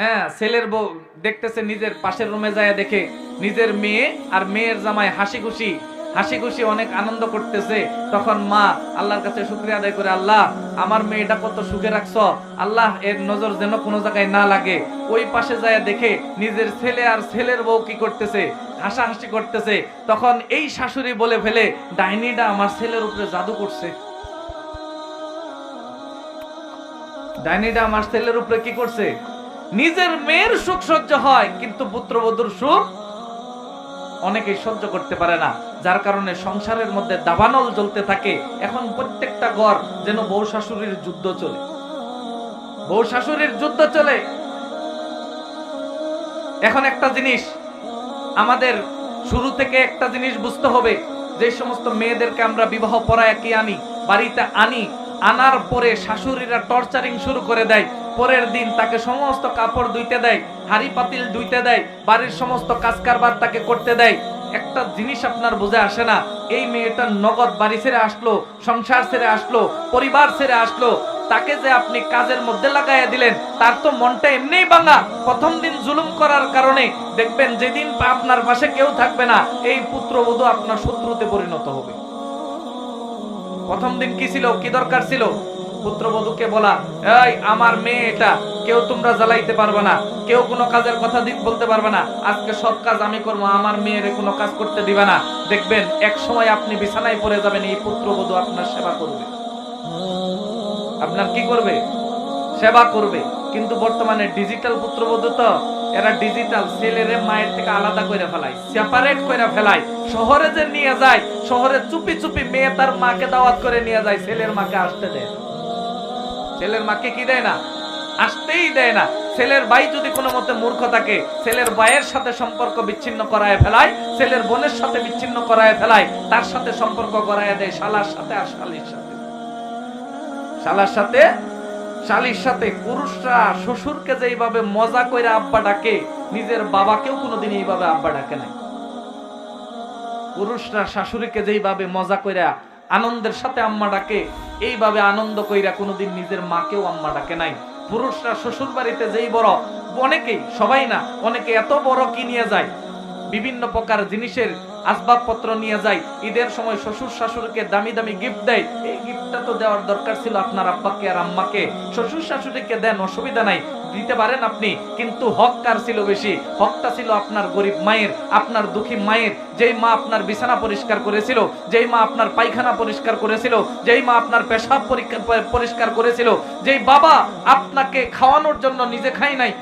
হ্যাঁ ছেলের বউ দেখতেছে নিজের পাশের রুমে যায় দেখে নিজের মেয়ে আর মেয়ের জামাই হাসি খুশি হাসি খুশি অনেক আনন্দ করতেছে। তখন মা, আল্লাহর কাছে শুক্রিয়া আদায় করে, আল্লাহ, আমার মেয়েটা কত সুখে রাখছ। আল্লাহ, এর নজর যেন কোনো জায়গায় না লাগে। ওই পাশে যায় দেখে নিজের ছেলে আর ছেলের বউ কি করতেছে? হাসাহাসি করতেছে। তখন এই শাশুড়ি বলে ফেলে, ডাইনিটা আমার ছেলের উপরে জাদু করছে। ডাইনিটা আমার ছেলের উপরে কি করছে? নিজের মেয়ের সুখ সহ্য হয়, কিন্তু পুত্রবধূর সুখ অনেকেই সহ্য করতে পারে না। যার কারণে সংসারের মধ্যে দাবানল জ্বলতে থাকে। এখন প্রত্যেকটা ঘর যেন বউ শাশুড়ির যুদ্ধ চলে। বউ শাশুড়ির যুদ্ধ চলে। এখন একটা জিনিস, আমাদের শুরু থেকে একটা জিনিস বুঝতে হবে, যে সমস্ত মেয়েদেরকে আমরা বিবাহ পড়ায় কি আনি, বাড়িতে আনি আনার পরে শাশুড়িরা টর্চারিং শুরু করে দেয়। পরের দিন তাকে সমস্ত কাপড় ধুইতে দেয়, হাড়ি পাতিল ধুইতে দেয়, বাড়ির সমস্ত কাজ কারবার তাকে করতে দেয়। একটা জিনিস আপনার বুঝে আসে না, এই মেয়েটা নগদ বাড়ি ছেড়ে আসলো, সংসার ছেড়ে আসলো, পরিবার ছেড়ে আসলো। তাকে যে আপনি কাজের মধ্যে লাগাইয়া দিলেন, তার তো মনটা এমনিই ভাঙা। প্রথম দিন জুলুম করার কারণে দেখবেন যেদিন আপনার পাশে কেউ থাকবে না, এই পুত্রবধূ আপনার শত্রুতে পরিণত হবে। প্রথম দিন কি ছিল? কি দরকার ছিল? পুত্রবধূকে বলা, এই, আমার মেয়ে এটা। কেউ তোমরা জ্বালাইতে পারবে না। কেউ কোনো কাজের কথা বলতে পারবে না। আজকে সব কাজ আমি করব, আমার মেয়ের কোনো কাজ করতে দিবে না। দেখবেন, এক সময় আপনি বিছানায় পড়ে যাবেন, এই পুত্রবধূ আপনার সেবা করবে। আপনার কি করবে? সেবা করবে। কিন্তু বর্তমানে ডিজিটাল পুত্রবধূ তো এরা ডিজিটাল ছেলেরে মায়ের থেকে আলাদা করে ফেলায় সেপারেট করে ফেলায়। শহরে যে নিয়ে যায়, শহরে চুপি চুপি মেয়ে তার মাকে দাওয়াত করে নিয়ে যায়, ছেলের মাকে আসতে দেয়। ছেলের মাকে কি দেয় না? আসতেই দেয় না। ছেলের ভাই যদি কোনো মতে মূর্খ থাকে, ছেলের ভাইয়ের সাথে সম্পর্ক বিচ্ছিন্ন করায় ফেলায়, ছেলের বোনের সাথে বিচ্ছিন্ন করায় ফেলায়, তার সাথে সম্পর্ক করায় দেয়, শালার সাথে আর শালির সাথে। শালার সাথে শালির সাথে পুরুষরা শ্বশুরকে যেইভাবে মজা করে আব্বা ডাকে, নিজের বাবাকেও কোনোদিন এইভাবে আব্বা ডাকে নাই। পুরুষরা শাশুড়িকে যেইভাবে মজা কইরা আনন্দের সাথে আম্মা ডাকে, এইভাবে আনন্দ কইরা কোনোদিন নিজের মাকেও আম্মা ডাকে নাই। পুরুষরা শ্বশুর বাড়িতে যেই বড়, অনেকেই, সবাই না, অনেকে এত বড় কি নিয়ে যায়? বিভিন্ন প্রকার জিনিসের আসবাবপত্র নিয়ে যায় ঈদের সময় শ্বশুর শাশুড়িকে দামি দামি গিফট দেয়। এই গিফটটা তো দেওয়ার দরকার ছিল আপনার আব্বাকে আর আম্মাকে। শ্বশুর শাশুড়িকে দেন, অসুবিধা নাই। দিতে পারেন আপনি, কিন্তু হক কার ছিল বেশি? হকটা ছিল আপনার গরিব মায়ের, আপনার দুঃখী মায়ের। যেই মা আপনার বিছানা পরিষ্কার করেছিল, যেই মা আপনার পায়খানা পরিষ্কার করেছিল, যেই মা আপনার পেশাব পরিষ্কার করেছিল, যেই বাবা আপনাকে খাওয়ানোর জন্য নিজে খাই নাই